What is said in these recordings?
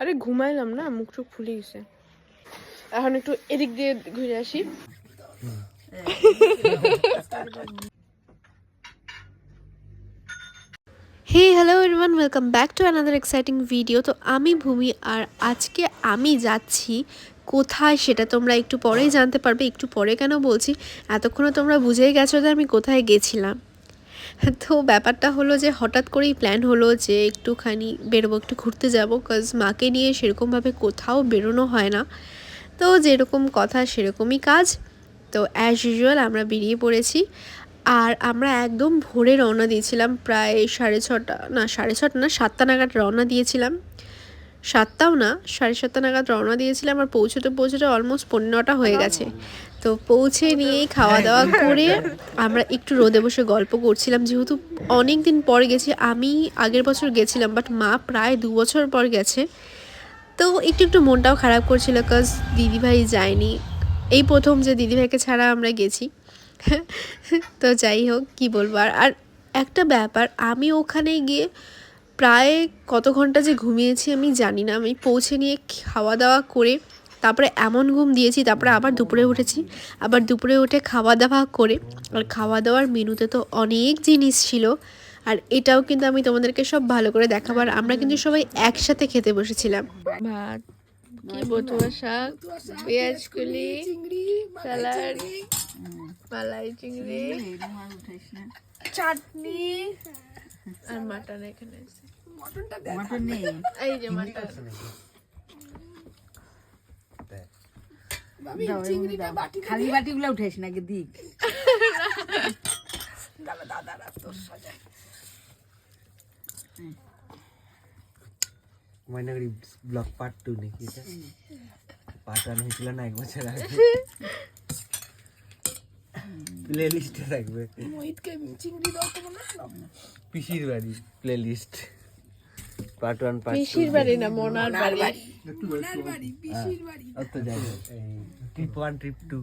আরে ঘুমাইলাম না, মুখ টুক ফুলে গেছে। এখন একটু এদিক দিয়ে ঘুরে আসি। Hey hello everyone welcome back to another exciting video তো আমি ভূমি, আর আজকে আমি যাচ্ছি কোথায় সেটা তোমরা একটু পরেই জানতে পারবে। একটু পরে কেন বলছি? এতক্ষণে তোমরা বুঝেই গেছো যে আমি কোথায় গেছিলাম। তো ব্যাপারটা হলো যে হঠাৎ করেই প্ল্যান হলো যে একটুখানি বেরোবো, একটু ঘুরতে যাব কাজ মাকে নিয়ে সেরকমভাবে কোথাও বেরোনো হয় না। তো যেরকম কথা সেরকমই কাজ। তো অ্যাজ ইউজুয়াল আমরা বেরিয়ে পড়েছি। আর আমরা একদম ভোরে রওনা দিয়েছিলাম, প্রায় সাড়ে ছটা, না সাড়ে ছটা না, সাতটা নাগাদ রওনা দিয়েছিলাম। সাতটাও না সাড়ে সাতটা নাগাদ রওনা দিয়েছিলাম আর পৌঁছতে পৌঁছতে অলমোস্ট পনেরোটা হয়ে গেছে। তো পৌঁছে নিয়েই খাওয়া দাওয়া করে আমরা একটু রোদে বসে গল্প করছিলাম। যেহেতু অনেক দিন পর গেছি আমি আগের বছর গেছিলাম বাট মা প্রায় দু বছর পর গেছে। তো একটু একটু মনটাও খারাপ করছিল কাজ দিদিভাই যায়নি। এই প্রথম যে দিদিভাইকে ছাড়া আমরা গেছি। তো যাই হোক কি বলব? আর আর একটা ব্যাপার আমি ওখানে গিয়ে প্রায় কত ঘণ্টা যে ঘুমিয়েছি আমি জানি না। আমি পৌঁছে নিয়ে খাওয়া দাওয়া করে তারপরে এমন ঘুম দিয়েছি তারপরে আবার দুপুরে উঠেছি। আবার দুপুরে উঠে খাওয়া দাওয়া করে আর খাওয়া দাওয়ার মেনুতে তো অনেক জিনিস ছিল। আর এটাও কিন্তু আমি তোমাদেরকে সব ভালো করে দেখাবার আমরা কিন্তু সবাই একসাথে খেতে বসেছিলাম। ভাত কি বতুয়া শাক পেঁয়াজ কলি স্যালাড মালাই চিংড়ি চাটনি আর মাটন এখানে আছে। মটন নেই। এই যে মাটন। ব্লক পার্ট টু নাকি এটা? পার্ট ওয়ান হয়েছিল না এক বছর আগে। প্লে লিস্টে থাকবে। পিসির বাড়ি playlist part one part পিসির বাড়ি না মনার বাড়ি। অত যাই ট্রিপ ওয়ান ট্রিপ টু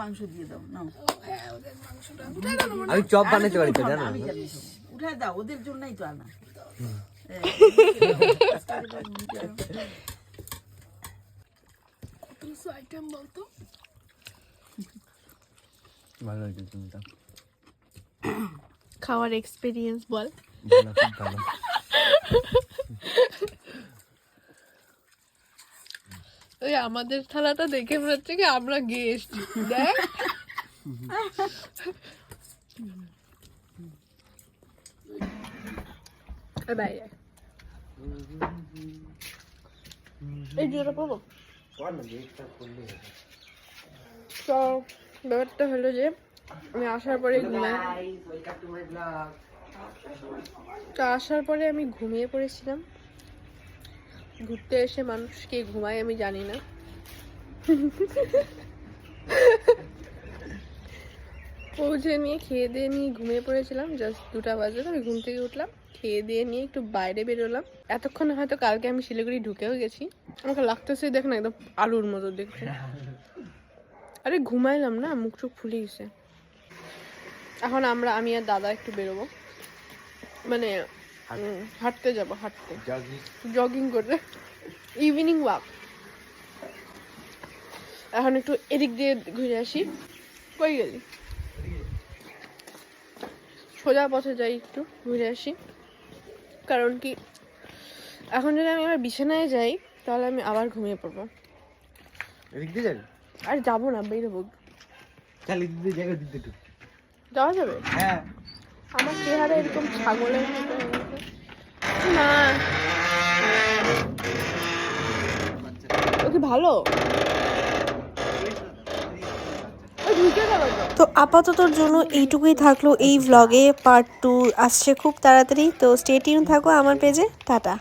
মাংস দিয়ে দাও নাও। আমি চপ বানাতে পারি তো জানো? উঠায় দাও ওদের জন্যই তো আনা। আইটেম বলতো? ভালো হয়েছে তো খাওয়ার এক্সপিরিয়েন্স বল। ভালো খুব ভালো ওই আমাদের থালাটা দেখে মনে হচ্ছে কি আমরা গেস্ট দেখ। এই জুতোটা পরবো। ব্যাপারটা হলো যে, আমি আসার পরে ঘুমাই তো আসার পরে আমি ঘুমিয়ে পড়েছিলাম। ঘুরতে এসে মানুষ কে ঘুমায় আমি জানি না। পৌঁছে নিয়ে খেয়ে দিয়ে নিয়ে ঘুমিয়ে পড়েছিলাম। জাস্ট দুটা বাজে আমি ঘুম থেকে উঠলাম, খেয়ে দিয়ে নিয়ে একটু বাইরে বেরোলাম। এতক্ষণ হয়তো কালকে আমি শিলিগুড়ি ঢুকেও গেছি। আমাকে লাগতেছে দেখ না একদম আলুর মতো দেখতে। আরে ঘুমাইলাম না মুখ টুক ফুলে গেছে। এখন আমরা আমি আর দাদা একটু বেরোবো। মানে হাঁটতে যাব হাঁটতে। জগিং করে ইভিনিং ওয়াক এখন একটু এদিক দিয়ে ঘুরে আসি। কই গেলি? সোজা পথে যাই একটু ঘুরে আসি। কারণ কি এখন যদি আমি আবার বিছানায় যাই তাহলে আমি আবার ঘুমিয়ে পড়ব। এদিক দিয়ে যাবি? আর যাব না বেরোবো। চাল এদিক দিয়ে জায়গা দিতে একটু যাওয়া যাবে? হ্যাঁ। আমার চেহারা এরকম ছাগলের মতো না। ও কি ভালো তো। তো আপাততর জন্য এইটুকুই থাকল এই ভ্লগে পার্ট টু আসছে খুব তাড়াতাড়ি। তো স্টেটিউন থাকো আমার পেজে টাটা।